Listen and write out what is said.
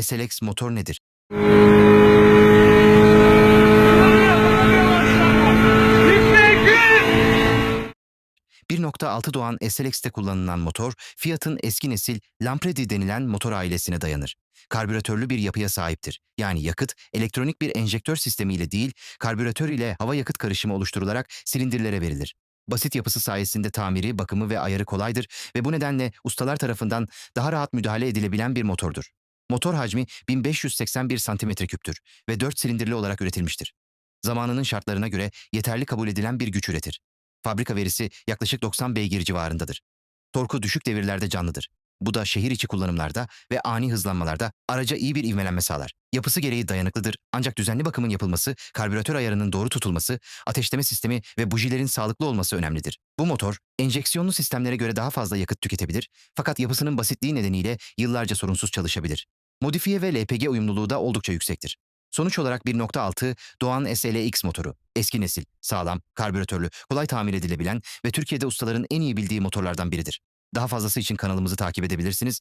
SLX motor nedir? 1.6 doğan SLX'te kullanılan motor, Fiat'ın eski nesil Lampredi denilen motor ailesine dayanır. Karbüratörlü bir yapıya sahiptir. Yani yakıt, elektronik bir enjektör sistemiyle değil, karbüratör ile hava yakıt karışımı oluşturularak silindirlere verilir. Basit yapısı sayesinde tamiri, bakımı ve ayarı kolaydır ve bu nedenle ustalar tarafından daha rahat müdahale edilebilen bir motordur. Motor hacmi 1581 cm3'tür ve 4 silindirli olarak üretilmiştir. Zamanının şartlarına göre yeterli kabul edilen bir güç üretir. Fabrika verisi yaklaşık 90 beygir civarındadır. Torku düşük devirlerde canlıdır. Bu da şehir içi kullanımlarda ve ani hızlanmalarda araca iyi bir ivmelenme sağlar. Yapısı gereği dayanıklıdır ancak düzenli bakımın yapılması, karbüratör ayarının doğru tutulması, ateşleme sistemi ve bujilerin sağlıklı olması önemlidir. Bu motor, enjeksiyonlu sistemlere göre daha fazla yakıt tüketebilir fakat yapısının basitliği nedeniyle yıllarca sorunsuz çalışabilir. Modifiye ve LPG uyumluluğu da oldukça yüksektir. Sonuç olarak 1.6 Doğan SLX motoru. Eski nesil, sağlam, karbüratörlü, kolay tamir edilebilen ve Türkiye'de ustaların en iyi bildiği motorlardan biridir. Daha fazlası için kanalımızı takip edebilirsiniz.